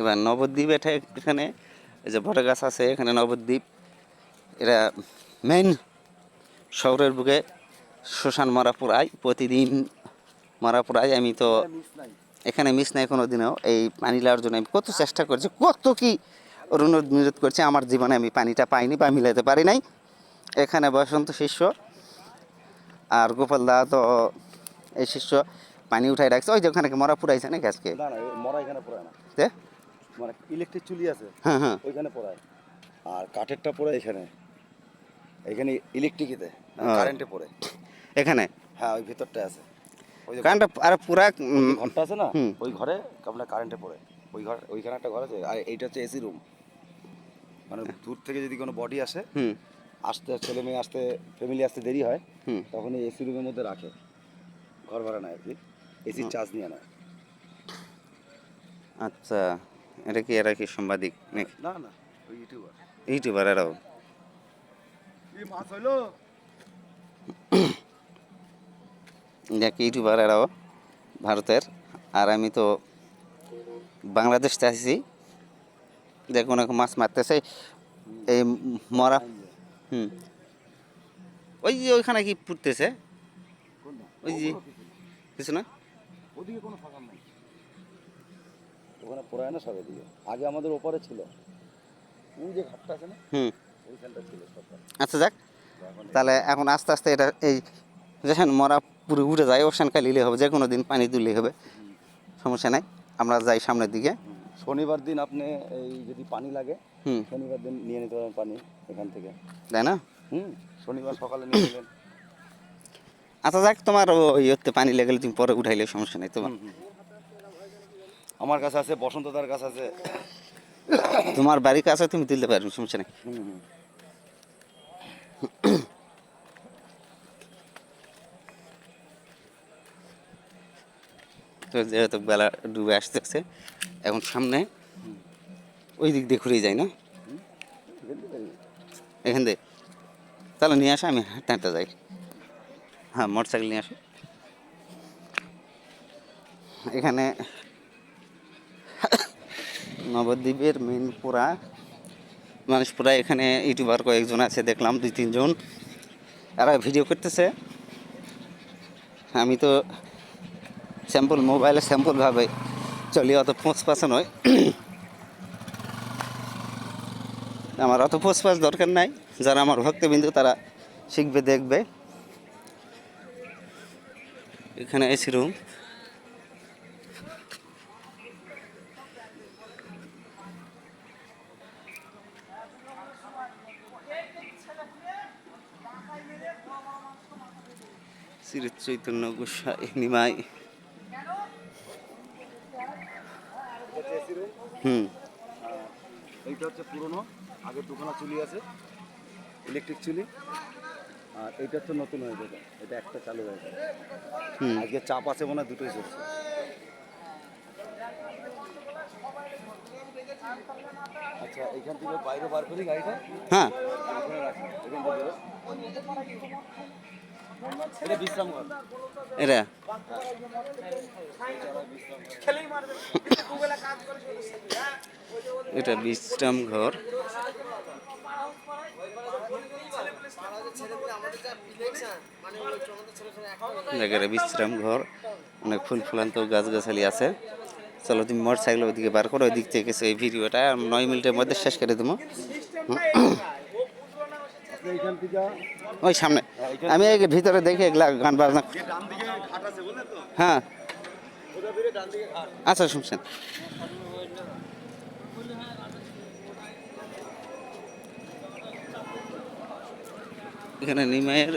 এবার নবদ্বীপ এটা এখানে এই যে বড় গাছ আছে এখানে নবদ্বীপ। এরা মেইন শহরের বুকে শ্মশান মারা পুরায় প্রতিদিন মারা পুরায় আমি তো এখানে মিস নাই। কোনো দিনও এই পানি নেওয়ার জন্য আমি কত চেষ্টা করছি কত কি অনুরোধ নিরোধ করছি আমার জীবনে আমি পানিটা পাইনি বা মিলাতে পারি নাই। এখানে বসন্ত শিষ্য আর গোপাল দা তো এই শিষ্য পানি উঠাই রাখছে। ওই যে ওখানে কি মরা পুরাইছে না এই মরা এখানে পড়ায় না? মানে ইলেকট্রিক চুলি আছে হ্যাঁ হ্যাঁ। ওইখানে পড়ায়। আর কাঠেরটা পড়ে এখানে। এখানে ইলেকট্রিকেতে। কারেন্টে পড়ে। এখানে? হ্যাঁ ওই ভিতরটা আছে। ওই যে কারণটা আর পুরা ঘরটা আছে না ওই ঘরে আপনার কারেন্টে পড়ে। ওই ঘর ওইখানে একটা ঘর আছে আর এইটা হচ্ছে এসি রুম মানে দূর থেকে যদি কোনো বডি আসে আসতে ছেলে মেয়ে আসতে ফ্যামিলি আসতে দেরি হয় তখন এই এসি রুমের মধ্যে রাখে। ঘর ভাড়া নেয় আর কি। এসির চার্জ নিয়ে নেয়। আচ্ছা। এটা কি এরা কি সাংবাদিক নাকি? না না ইউটিউবার। ইউটিউবার এরাও? এই মাছ হইল। দেখ ইউটিউবার এরাও ভারতের। আর আমি তো বাংলাদেশ আসছি দেখ অনেক মাছ মারতেছে। এই মরা হুম। ওই যে ওইখানে কি পুড়তেছে ওই যে কিছু না? ওদিকে কোনো ওখানে পড়ায় না সব এদিকে আগে আমাদের ওপারে ছিল। ওই যে ঘাটটা আছে না? হুম। ওইখানটা ছিল সবটা আচ্ছা যাক। তাহলে এখন আস্তে আস্তে এটা এই যেখানে মরা পুরো উঠে যায় ওখান কালিলে হবে যে কোনো দিন পানি তুললেই হবে। সমস্যা নাই আমরা যাই সামনের দিকে। শনিবার দিন আপনি এই যদি পানি লাগে হুম। শনিবার দিন নিয়ে নিতে পারেন পানি এখান থেকে। তাই না? হুম শনিবার সকালে নিয়ে নেবেন আচ্ছা যাক তোমার ওই পানি লেগেলে তুমি পরে উঠাইলে সমস্যা নেই তোমার। আমার কাছে আছে বসন্তদার কাছে আছে। তোমার বাড়ির কাছে তুমি তুলতে পারবে সমস্যা নেই। তো যেহেতু বেলা ডুবে আসতেছে এখন সামনে ওই দিক দিয়ে ঘুরে যাই না? এখান দিয়ে। তাহলে নিয়ে আসো আমি হাঁটতে হাঁটতে যাই। হ্যাঁ মোটর সাইকেল নিয়ে আসো। এখানে নবদ্বীপের মেন পুরা। মানুষ পুরা এখানে ইউটিউবার কয়েকজন আছে, দেখলাম দুই, তিনজন। এরা ভিডিও করতেছে। আমি তো স্যাম্পল মোবাইলে স্যাম্পলভাবে চলি, অত পোঁচ পাশা নয়। আমার অত পোঁচ পাশ দরকার নাই। যারা আমার ভক্তবিন্দু, তারা শিখবে, দেখবে। এখানে এসি রুম চৈতন্য গোস্বাই নিমাই। হুম। এইটা হচ্ছে পুরনো আগের দুখানা চুলি আছে ইলেকট্রিক চুলি। আর এইটা হচ্ছে নতুন হয়ে যাবে এটা একটা চালু হয়ে যাবে হুম। আজকে চাপ আছে মনে হয় দুটোই চলছে। আচ্ছা এইখান থেকে বাইরে বার করি গাড়িটা? হ্যাঁ। এটা বিশ্রাম ঘর। বিশ্রাম ঘর জায়গাটা বিশ্রাম ঘর। অনেক ফুল ফুলান্ত গাছ গাছালি আছে। চলো, তুমি মোটর সাইকেল ওইদিকে বার করো ওই দিক থেকে এই ভিডিওটা। নয় মিনিটের মধ্যে শেষ করে দেবো। ওই সামনে। আমি এই ভিতরে দেখি এগুলা গান বাজনা। হ্যাঁ। আচ্ছা শুনছেন। এখানে নিমাইয়ের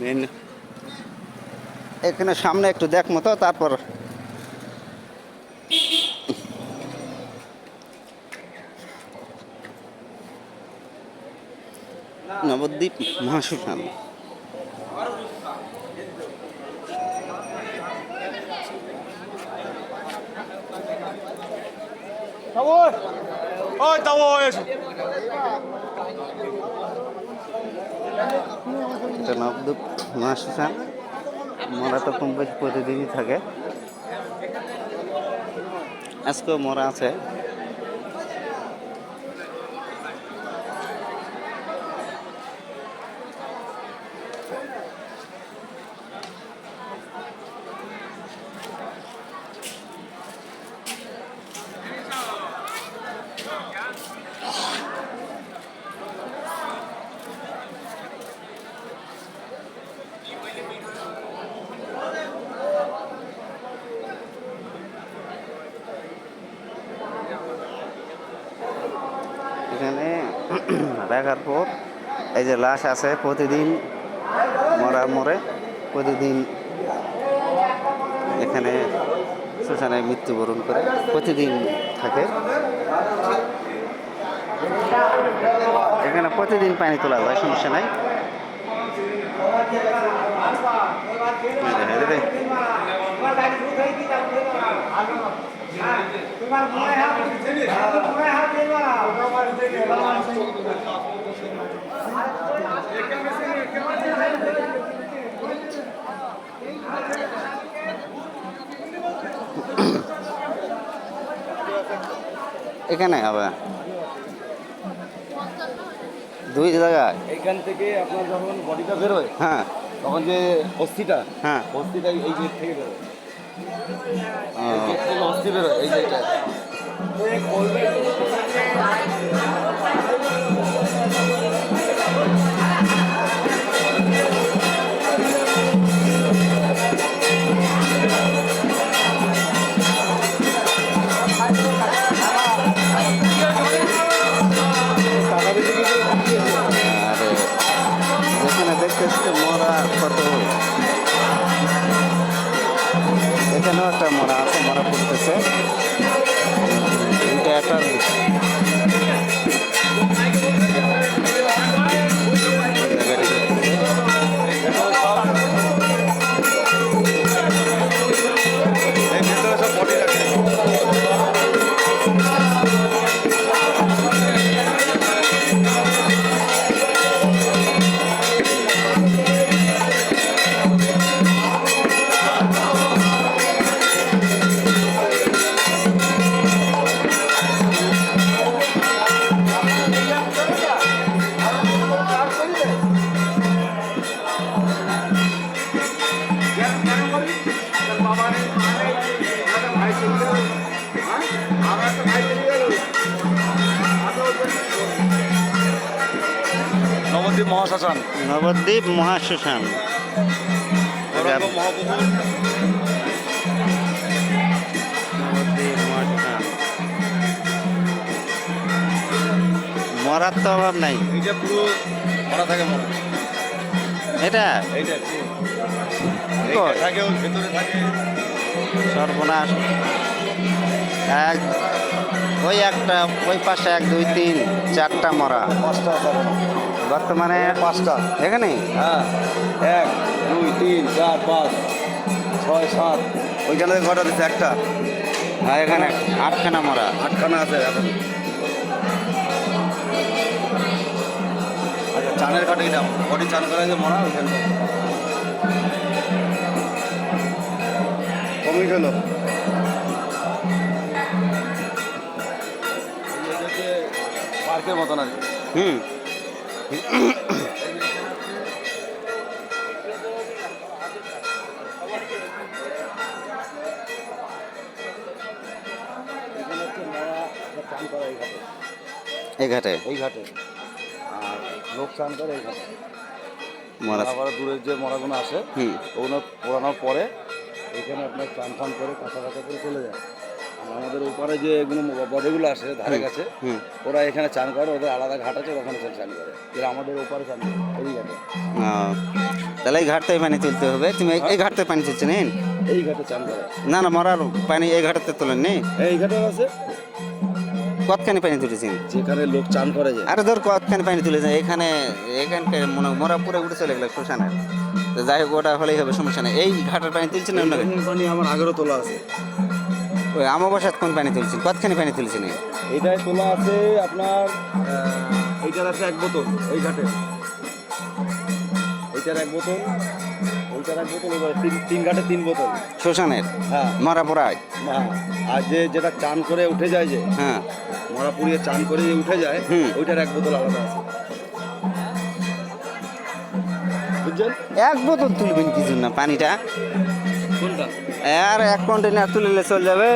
মেন এখানে সামনে একটু দেখ মতো তারপর নবদ্বীপ মহাশ্মশান। নবদ্বীপ মহাশ্মশান। মরা তো কম বেশি প্রতিদিনই থাকে। আজকেও মরা আছে এখানে রাখার পর এই যে লাশ আছে প্রতিদিন মরা মরে, প্রতিদিন এখানে শ্মশানে মৃত্যুবরণ করে, প্রতিদিন থাকে। এখানে প্রতিদিন পানি তোলা যায়, সমস্যা নাই। এখানে আবার দুই জায়গায়? এইখান থেকে আপনার যখন বডিটা বেরোয় হ্যাঁ। তখন যে অস্থিটা হ্যাঁ। অস্থিটা এই গেট থেকে বেরোয়। অস্থি বেরোয় এই আর একটা মরা আছে মরা পড়তেছে। এটা একটা নবদ্বীপ মহাশ্মশান। নবদ্বীপ মহাশ্মশান। মরার তো অভাব নাই। পুরো থাকে এটা? পুরো কই? সর্বনাশ। এক ওই একটা ওই পাশে এক দুই তিন চারটা মরা। পাঁচটা বর্তমানে পাঁচটা। এখানে? হ্যাঁ। এক দুই তিন চার পাঁচ ছয় সাত। ওইখানে ঘটা দিচ্ছে একটা। আর এখানে আটখানা মরা। আটখানা আছে এখন। আচ্ছা চানের কাটে এটা বডি চান করা যে মরা ওইখানে? হলো। পার্কের মতন আর হুম। এই ঘাটে? এই ঘাটে। আর লোক করে এই ঘাটে। মরা দূরের যে মরাগুলো আসে হুম। ওগুলো পোড়ানোর পরে এখানে আপনার চান ফান করে কাঁচা কাঁচা করে চলে যায়। আর আমাদের ওপারে যে এগুলো বডিগুলো আসে ধারে কাছে ওরা এখানে চান করে ওদের আলাদা ঘাট আছে ওখানে চান করে। এরা আমাদের ওপারে চান করে এই ঘাটে তাহলে এই ঘাট থেকে পানি তুলতে হবে। তুমি এই- এই ঘাট থেকে পানি তুলছো নেন এই ঘাটে চান করে। না না মরার পানি এই ঘাটতে তোলেন নি এই ঘাটে আছে। কতখানি পানি তুলেছেন? যেখানে লোক চান করে যে। আরে ধর কতখানি পানি তুলেছেন? এখানে এখানকে মনে হয় মরা পুরো উঠে চলে গেল শ্মশানে। তো যাই হোক ওটা হলেই হবে সমস্যা নেই। এই ঘাটের পানি তুলছেন অন্য পানি আমার আগেরও তোলা আছে। ওই আমাবস্যাত কোন পানি তুলছেন? কতখানি পানি তুলছেন এই? এইটায় তোলা আছে আপনার এইটার আছে এক বোতল ওই ঘাটে। এইটার এক বোতল ওইটার এক বোতল এবার তিন তিন ঘাটে তিন বোতল। শ্মশানের? হ্যাঁ। মরা হ্যাঁ আর যে যেটা চান করে উঠে যায় যে হ্যাঁ। মরা পুড়িয়ে চান করে যে উঠে যায়। ওইটার এক বোতল আলাদা আছে। বুঝছেন? এক বোতল তুলবেন কিছু না পানিটা। আর এক কন্টেনার তুললে চলে যাবে।